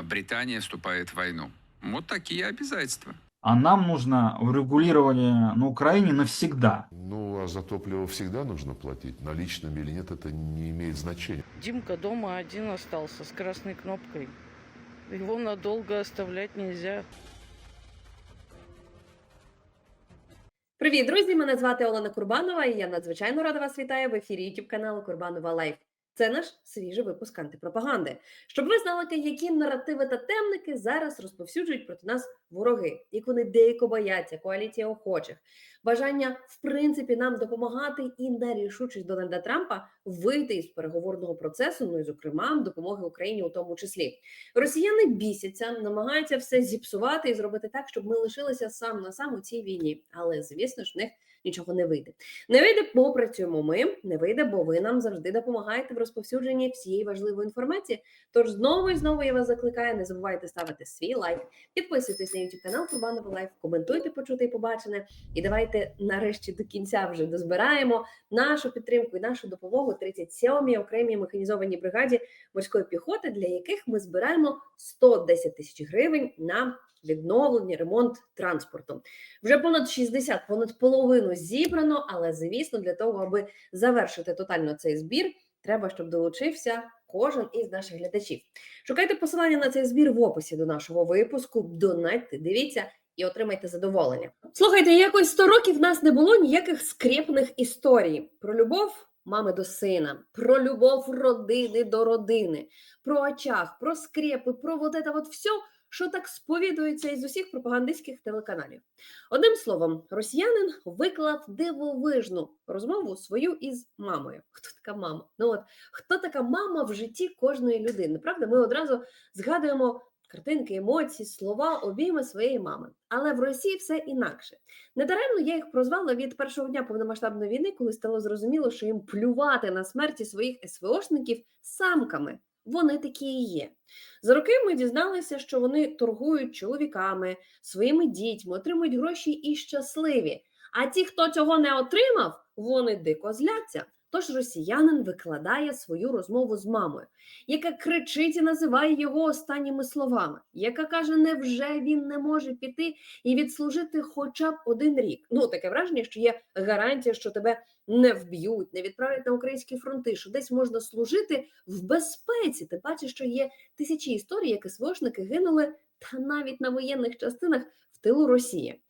а Британия вступает в войну. Вот такие обязательства. А нам нужно урегулирование на Украине навсегда. Ну, а за топливо всегда нужно платить. Наличным или нет, это не имеет значения. Димка дома один остался с красной кнопкой. Его надолго оставлять нельзя. Привіт, друзі! Мене звати Олена Курбанова, і я надзвичайно рада вас вітаю в ефірі YouTube каналу Курбанова Лайф. Це наш свіжий випуск антипропаганди. Щоб ви знали, які наративи та темники зараз розповсюджують проти нас вороги, як вони деяко бояться, коаліція охочих, бажання в принципі нам допомагати і нерішучість Дональда Трампа вийти із переговорного процесу, ну і зокрема допомоги Україні у тому числі. Росіяни бісяться, намагаються все зіпсувати і зробити так, щоб ми лишилися сам на сам у цій війні. Але звісно ж, в них нічого не вийде. Не вийде, бо працюємо ми, не вийде, бо ви нам завжди допомагаєте в розповсюдженні всієї важливої інформації. Тож знову і знову я вас закликаю. Не забувайте ставити свій лайк, підписуйтесь на YouTube канал Курбанова Лайф, коментуйте почуте і побачене. І давайте нарешті до кінця вже дозбираємо нашу підтримку і нашу допомогу 37-й окремій механізованій бригаді морської піхоти, для яких ми збираємо 110 тисяч гривень на відновлення, ремонт транспорту. Вже понад 60, понад половину зібрано, але звісно, для того, аби завершити тотально цей збір, треба, щоб долучився кожен із наших глядачів. Шукайте посилання на цей збір в описі до нашого випуску. Донатьте, дивіться. І отримайте задоволення. Слухайте, якось 100 років в нас не було ніяких скрепних історій про любов мами до сина, про любов родини до родини, про очах, про скрепи, про вот это вот все, що так сповідується із усіх пропагандистських телеканалів. Одним словом, росіянин виклав дивовижну розмову свою із мамою. Хто така мама? Ну от хто така мама в житті кожної людини? Правда, ми одразу згадуємо картинки, емоції, слова, обійми своєї мами. Але в Росії все інакше. Недаремно я їх прозвала від першого дня повномасштабної війни, коли стало зрозуміло, що їм плювати на смерті своїх СВОшників самками. Вони такі і є. За роки ми дізналися, що вони торгують чоловіками, своїми дітьми, отримують гроші і щасливі. А ті, хто цього не отримав, вони дико зляться. Тож росіянин викладає свою розмову з мамою, яка кричить і називає його останніми словами, яка каже, невже він не може піти і відслужити хоча б один рік. Ну таке враження, що є гарантія, що тебе не вб'ють, не відправлять на українські фронти, що десь можна служити в безпеці. Ти бачиш, що є тисячі історій, як СВОшники гинули та навіть на воєнних частинах в тилу Росії.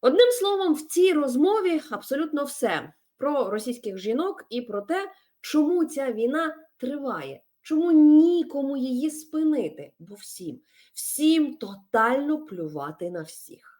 Одним словом, в цій розмові абсолютно все про російських жінок і про те, чому ця війна триває, чому нікому її спинити, бо всім, всім тотально плювати на всіх.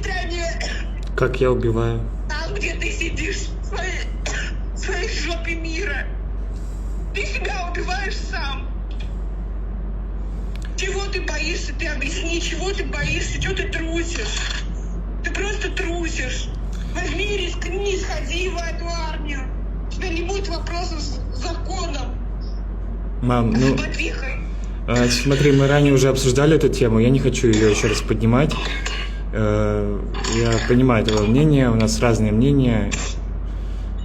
Стране, Как я убиваю? там, где ты сидишь в своей, в своей жопе мира. Ты себя убиваешь сам. Чего ты боишься? Ты объясни, чего ты боишься, чего ты трусишь? Ты просто трусишь. Возьми, рискни, сходи в эту армию. У тебя не будет вопросов с законом, Мам, ну, э, смотри, мы ранее уже обсуждали эту тему, я не хочу ее еще раз поднимать. Э, я понимаю твое мнение, у нас разные мнения.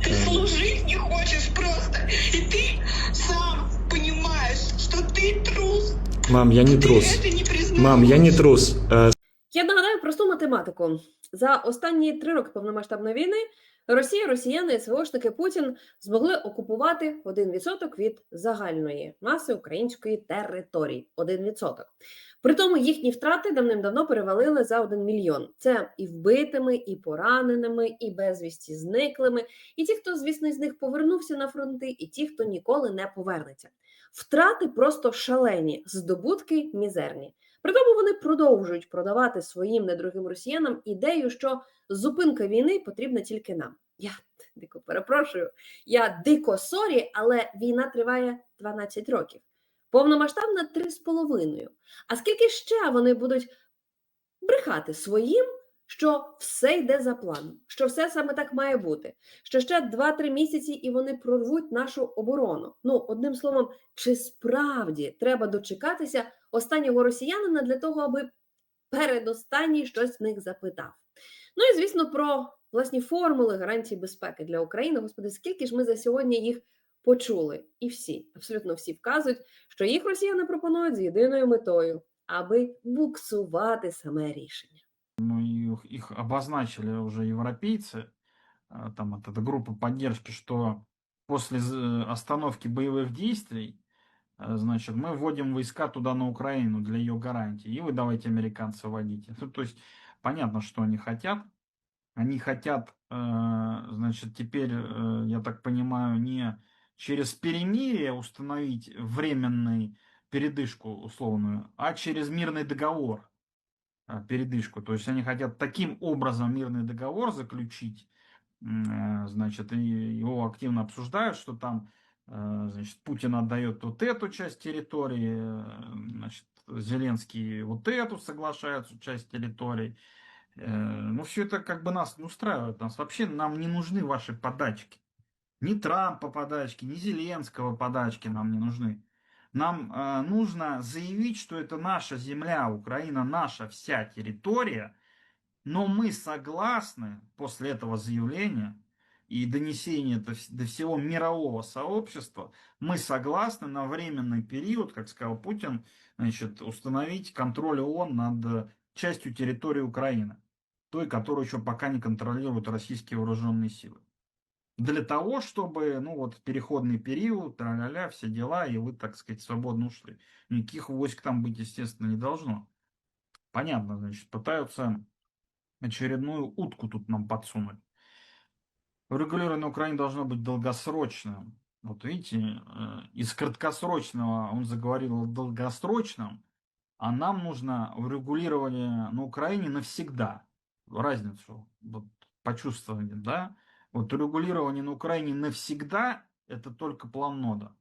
Ты служить не хочешь просто. И ты сам понимаешь, что ты трус. Мам, я не Ты трус. это не признаешь. Мам, я не трус. Э, Я нагадаю просту математику. За останні три роки повномасштабної війни Росія, росіяни, СВОшники Путін змогли окупувати 1% від загальної маси української території. 1%. При тому їхні втрати давним-давно перевалили за 1 мільйон. Це і вбитими, і пораненими, і безвісті зниклими, і ті, хто, звісно, з них повернувся на фронти, і ті, хто ніколи не повернеться. Втрати просто шалені, здобутки мізерні. При тому вони продовжують продавати своїм недорогим росіянам ідею, що зупинка війни потрібна тільки нам. Я дико перепрошую, я дико сорі, але війна триває 12 років. Повномасштабна 3,5. А скільки ще вони будуть брехати своїм, що все йде за планом, що все саме так має бути, що ще 2-3 місяці і вони прорвуть нашу оборону. Ну, одним словом, чи справді треба дочекатися останнього росіянина для того, аби передостанній щось в них запитав? Ну і звісно, про власні формули гарантії безпеки для України. Господи, скільки ж ми за сьогодні їх почули? І всі, абсолютно всі вказують, що їх росіяни пропонують з єдиною метою, аби буксувати саме рішення. Ну, и их, их обозначили уже европейцы, а, там вот эта группа поддержки, что после з- остановки боевых действий, а, значит, мы вводим войска туда на Украину для ее гарантии, и вы давайте американцы вводите. Ну, то есть понятно, что они хотят. Они хотят, э, значит, теперь, э, я так понимаю, не через перемирие установить временный передышку условную, а через мирный договор а, передышку. То есть они хотят таким образом мирный договор заключить, э, значит, его активно обсуждают, что там, э, значит, Путин отдает вот эту часть территории, э, значит, Зеленский вот эту соглашается часть территорий. Э, Ну, все это как бы нас не устраивает. Нас вообще, нам не нужны ваши подачки. Ни Трампа подачки, ни Зеленского подачки нам не нужны. Нам э, нужно заявить, что это наша земля, Украина наша вся территория, но мы согласны после этого заявления и донесения вс- до всего мирового сообщества, мы согласны на временный период, как сказал Путин, значит, установить контроль ООН над частью территории Украины, той, которую еще пока не контролируют российские вооруженные силы для того, чтобы, ну вот, переходный период, тра-ля-ля, все дела, и вы, так сказать, свободно ушли. Никаких войск там быть, естественно, не должно. Понятно, значит, пытаются очередную утку тут нам подсунуть. Урегулирование на Украине должно быть долгосрочным. Вот видите, э, из краткосрочного он заговорил о долгосрочном, а нам нужно урегулирование на Украине навсегда. Разницу вот, почувствовали, да? Вот урегулирование на Украине навсегда – это только план нода.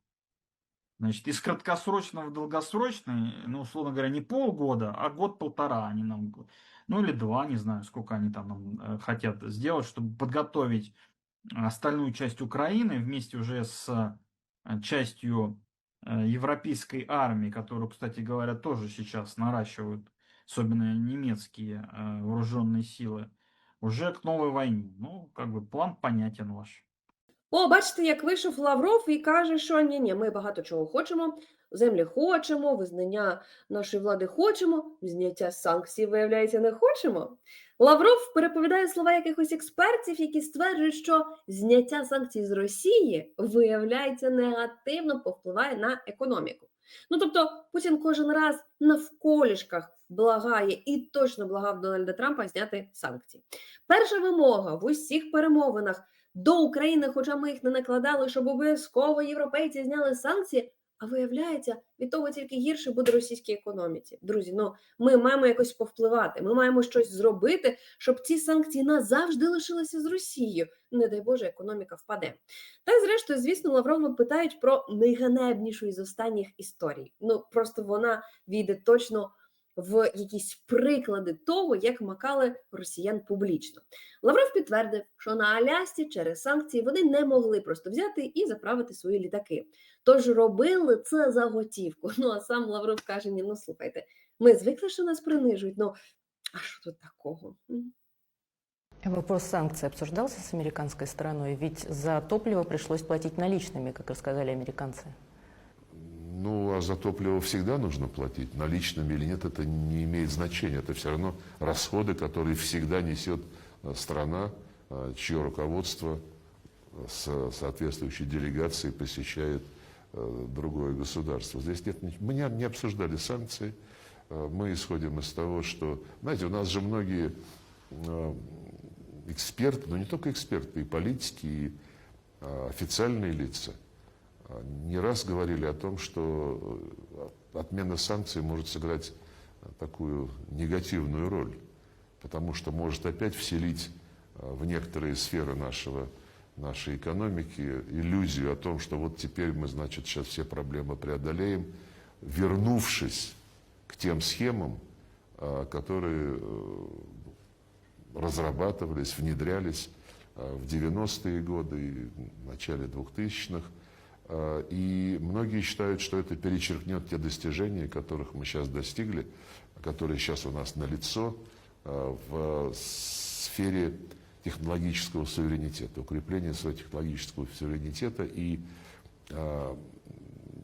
Значит, из краткосрочного в долгосрочный, ну, условно говоря, не полгода, а год-полтора они нам, г- ну, или два, не знаю, сколько они там нам э, хотят сделать, чтобы подготовить остальную часть Украины вместе уже с э, частью э, европейской армии, которую, кстати говоря, тоже сейчас наращивают, особенно немецкие вооруженные силы, уже к новой войне. Ну, как бы план понятен ваш. О, бачите, як вийшов Лавров і каже, що ні, ні, ми багато чого хочемо, землі хочемо, визнання нашої влади хочемо, зняття санкцій, виявляється, не хочемо. Лавров переповідає слова якихось експертів, які стверджують, що зняття санкцій з Росії, виявляється, негативно повпливає на економіку. Ну тобто Путін кожен раз навколішках благає і точно благав Дональда Трампа зняти санкції. Перша вимога в усіх перемовинах до України, хоча ми їх не накладали, щоб обов'язково європейці зняли санкції. А виявляється, від того тільки гірше буде російській економіці. Друзі, ну ми маємо якось повпливати. Ми маємо щось зробити, щоб ці санкції назавжди лишилися з Росією. Не дай Боже, економіка впаде. Та й зрештою, звісно, Лаврова питають про найганебнішу із останніх історій. Ну просто вона війде точно в якісь приклади того, як макали росіян публічно. Лавров підтвердив, що на Алясці через санкції вони не могли просто взяти і заправити свої літаки. Тож робили це за готівку. Ну а сам Лавров каже: ні, ну слухайте, ми звикли, що нас принижують. Ну а що тут такого? Вопрос санкций обсуждался с американской стороной, ведь за топливо пришлось платить наличными, как рассказали американцы. Ну, а за топливо всегда нужно платить. Наличными или нет, это не имеет значения. Это все равно расходы, которые всегда несет э, страна, э, чье руководство э, с соответствующей делегацией посещает э, другое государство. Здесь нет, мы не, не обсуждали санкции. Э, Мы исходим из того, что, знаете, у нас же многие э, эксперты, но не только эксперты, и политики, и э, официальные лица – не раз говорили о том, что э, отмена санкций может сыграть э, такую негативную роль, потому что может опять вселить э, в некоторые сферы нашего, нашей экономики иллюзию о том, что вот теперь мы, значит, сейчас все проблемы преодолеем, вернувшись к тем схемам, э, которые э, разрабатывались, внедрялись э, в 90-е годы и в начале 2000-х. Э, И многие считают, что это перечеркнет те достижения, которых мы сейчас достигли, которые сейчас у нас налицо в сфере технологического суверенитета, укрепления своего технологического суверенитета и э,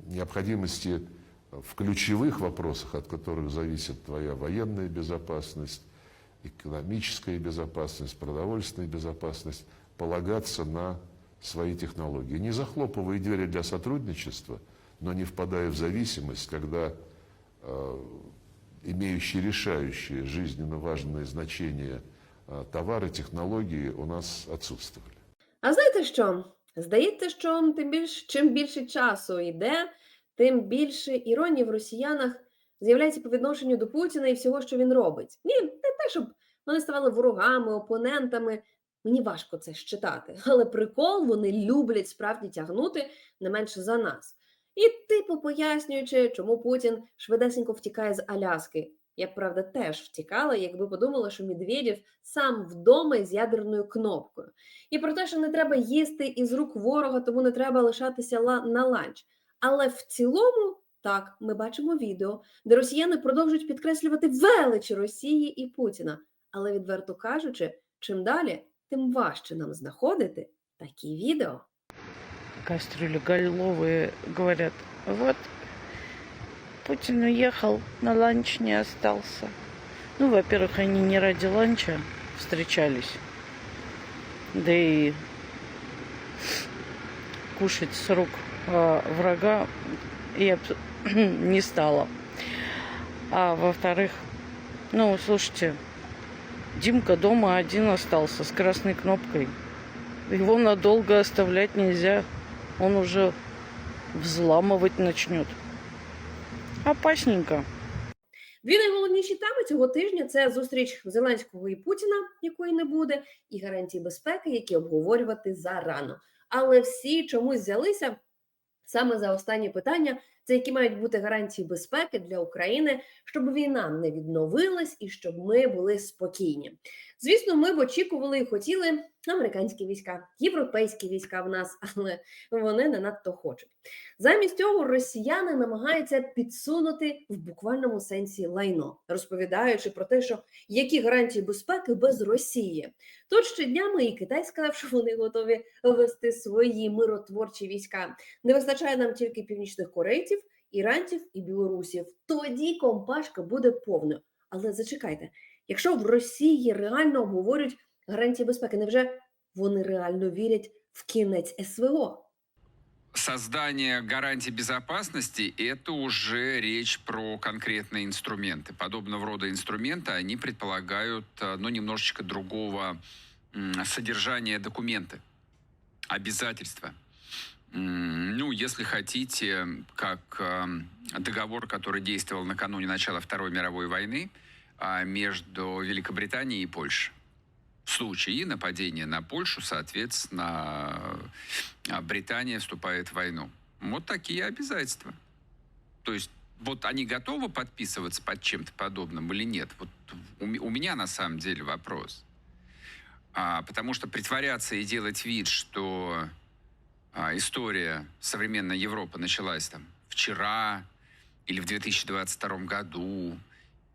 необходимости в ключевых вопросах, от которых зависит твоя военная безопасность, экономическая безопасность, продовольственная безопасность, полагаться на свои технологии. Не захлопывая двери для сотрудничества, но не впадая в зависимость, когда э, имеющие решающее жизненно важное значение товары, технологии у нас отсутствовали. А знаєте що? Здається, що тим більш, чим більше часу йде, тим більше іронії в росіянах з'являється по відношенню до Путіна і всього, що він робить. Ні, не те, щоб вони ставали ворогами, опонентами. Мені важко це считати, але прикол вони люблять справді тягнути не менше за нас. І, типу, пояснюючи, чому Путін швидесенько втікає з Аляски. Я б правда теж втікала, якби подумала, що Медведєв сам вдома із ядерною кнопкою. І про те, що не треба їсти із рук ворога, тому не треба лишатися на ланч. Але в цілому, так, ми бачимо відео, де росіяни продовжують підкреслювати велич Росії і Путіна. Але відверто кажучи, чим далі, тим важче нам знаходити такі відео. Кастрюли головые говорят, вот Путин уехал, на ланч не остался. Ну, во-первых, они не ради ланча встречались. Да и кушать с рук а, врага я не стала. А во-вторых, ну, слушайте, Димка дома один остался с красной кнопкой. Его надолго оставлять нельзя. Он уже взламывать начнет. Опасненько. Дві найголовніші теми цього тижня це зустріч Зеленського і Путіна, якої не буде, і гарантії безпеки, які обговорювати зарано. Але всі чомусь взялися саме за останнє питання: це які мають бути гарантії безпеки для України, щоб війна не відновилась і щоб ми були спокійні. Звісно, ми б очікували і хотіли американські війська, європейські війська в нас, але вони не надто хочуть. Замість цього росіяни намагаються підсунути в буквальному сенсі лайно, розповідаючи про те, що які гарантії безпеки без Росії. Тут ще днями і Китай сказав, що вони готові вести свої миротворчі війська. Не вистачає нам тільки північних корейців, іранців і білорусів. Тоді компашка буде повною. Але зачекайте, якщо в Росії реально обговорюють гарантії безпеки, невже вони реально вірять в кінець СВО? Создание гарантий безопасности – это уже речь про конкретные инструменты. Подобного рода инструменты, они предполагают э, ну, немножечко другого м, содержания документы, обязательства. М, Ну, если хотите, как эм, договор, который действовал накануне начала Второй мировой войны а, между Великобританией и Польшей. В случае нападения на Польшу, соответственно, а Британия вступает в войну. Вот такие обязательства. То есть вот они готовы подписываться под чем-то подобным или нет? Вот у, у меня на самом деле вопрос. А, потому что притворяться и делать вид, что а, история современной Европы началась там вчера или в 2022 году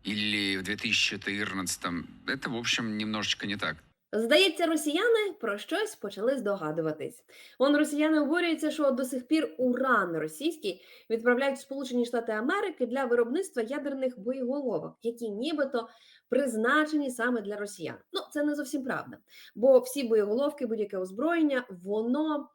или в 2014, это, в общем, немножечко не так. Здається, росіяни про щось почали здогадуватись. Вон росіяни обурюються, що до сих пір уран російський відправляють в Сполучені Штати Америки для виробництва ядерних боєголовок, які нібито призначені саме для росіян. Ну, це не зовсім правда, бо всі боєголовки, будь-яке озброєння, воно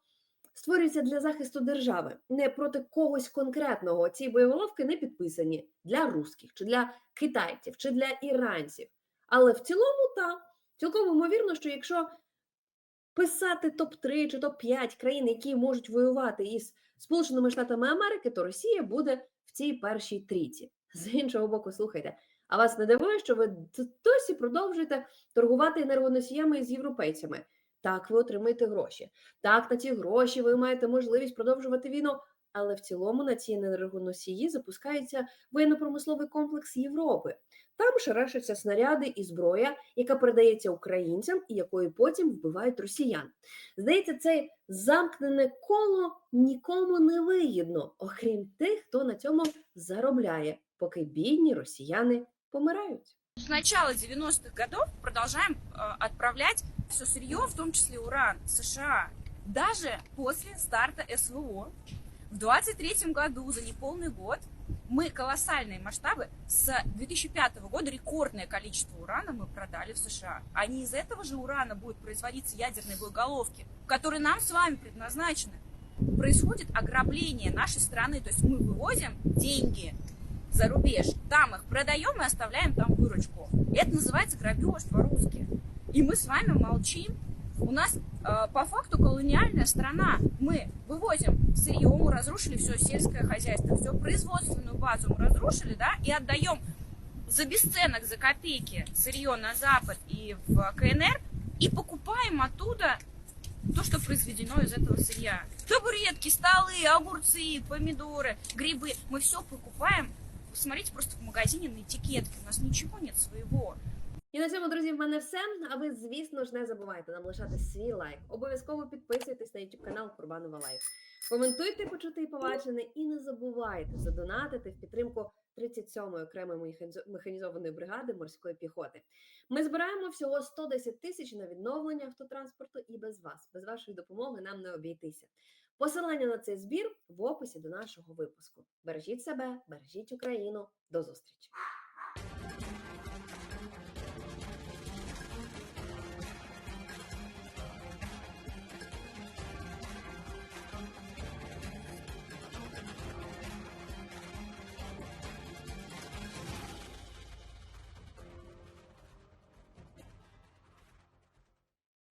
створюється для захисту держави, не проти когось конкретного. Ці боєголовки не підписані для русських, чи для китайців, чи для іранців. Але в цілому так. Цілком ймовірно, що якщо писати топ-3 чи топ-5 країн, які можуть воювати із Сполученими Штатами Америки, то Росія буде в цій першій трійці. З іншого боку, слухайте, А вас не дивує, що ви досі продовжуєте торгувати енергоносіями з європейцями. Так, ви отримаєте гроші. Так, на ці гроші ви маєте можливість продовжувати війну. Але в цілому на ці енергоносії запускається воєнно-промисловий комплекс Європи. Там шарашаться снаряди і зброя, яка передається українцям і якою потім вбивають росіян. Здається, це замкнене коло нікому не вигідно, окрім тих, хто на цьому заробляє, поки бідні росіяни помирають. С начала 90-х годов продолжаем э, отправлять все сырье, в том числе уран, США. Даже после старта СВО в 23 году, за неполный год, мы колоссальные масштабы. С 2005 года рекордное количество урана мы продали в США. А не из этого же урана будут производиться ядерные боеголовки, которые нам с вами предназначены. Происходит ограбление нашей страны, то есть мы вывозим деньги за рубеж, там их продаем и оставляем там выручку. Это называется грабеж по-русски. И мы с вами молчим. У нас э, по факту колониальная страна. Мы вывозим сырье, мы разрушили все сельское хозяйство, всю производственную базу мы разрушили, да, и отдаем за бесценок, за копейки сырье на Запад и в КНР, и покупаем оттуда то, что произведено из этого сырья. Табуретки, столы, огурцы, помидоры, грибы. Мы все покупаем. Посмотрите просто в магазине на этикетке. У нас ничего нет своего. І на цьому, друзі, в мене все. А ви, звісно ж, не забувайте нам лишати свій лайк. Обов'язково підписуйтесь на YouTube канал Курбанова Лайф. Коментуйте, почути і побачене, і не забувайте задонатити в підтримку 37-ї окремої механізованої бригади морської піхоти. Ми збираємо всього 110 тисяч на відновлення автотранспорту і без вас. Без вашої допомоги нам не обійтися. Посилання на цей збір в описі до нашого випуску. Бережіть себе, бережіть Україну. До зустрічі!